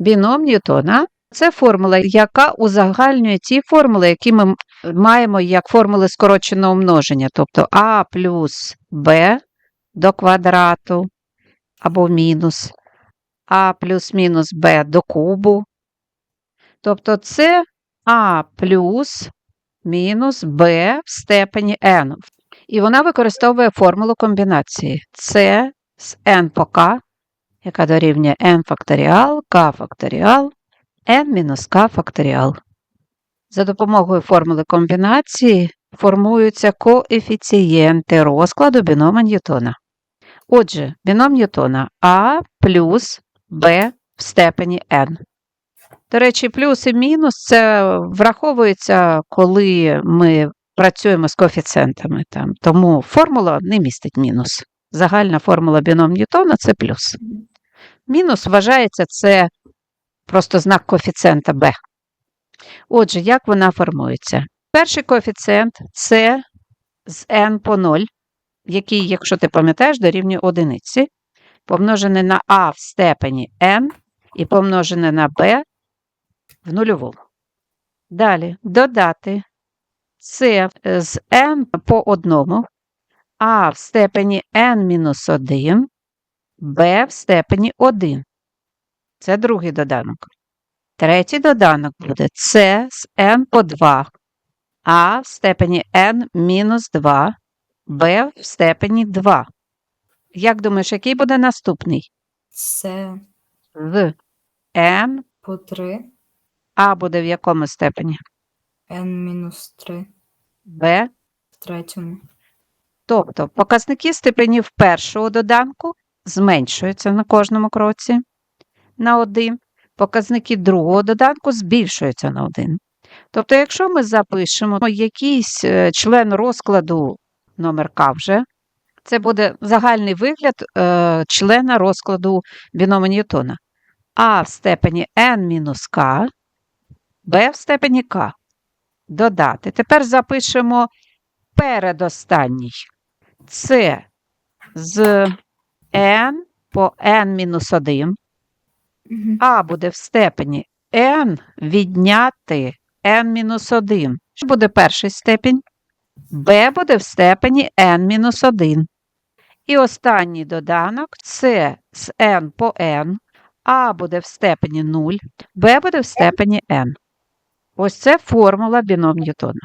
Біном Ньютона це формула, яка узагальнює ті формули, які ми маємо як формули скороченого множення, тобто а плюс b до квадрату або мінус, а плюс мінус b до кубу. Тобто це а плюс мінус b в степені n. І вона використовує формулу комбінації. Це з n по k, яка дорівнює n факторіал, k факторіал, n мінус k факторіал. За допомогою формули комбінації формуються коефіцієнти розкладу бінома Ньютона. Отже, біном Ньютона А плюс Б в степені n. До речі, плюс і мінус це враховується, коли ми працюємо з коефіцієнтами. Там. Тому формула не містить мінус. Загальна формула біном Ньютона це плюс. Мінус вважається це просто знак коефіцієнта b. Отже, як вона формується? Перший коефіцієнт це з n по 0, який, якщо ти пам'ятаєш, дорівнює одиниці, помножене на a в степені n і помножене на b в нульовому. Далі додати це з n по одному, a в степені n-1, b в степені 1. Це другий доданок. Третій доданок буде c з n по 2, а в степені n мінус 2, b в степені 2. Як думаєш, який буде наступний? Це З n, по 3, а буде в якому степені? n мінус 3 b. в третьому. Тобто показники степенів першого доданку зменшуються на кожному кроці на 1, показники другого доданку збільшуються на 1. Тобто, якщо ми запишемо якийсь е, член розкладу номер К вже, це буде загальний вигляд е, члена розкладу бінома Ньютона. А в степені n-k, b в степені k. Додати. Тепер запишемо передостанній. Це з n по n-1, а буде в степені n відняти n-1. Що буде перший степінь? b буде в степені n-1. І останній доданок це з n по n, а буде в степені 0, b буде в степені n. Ось це формула біном Ньютона.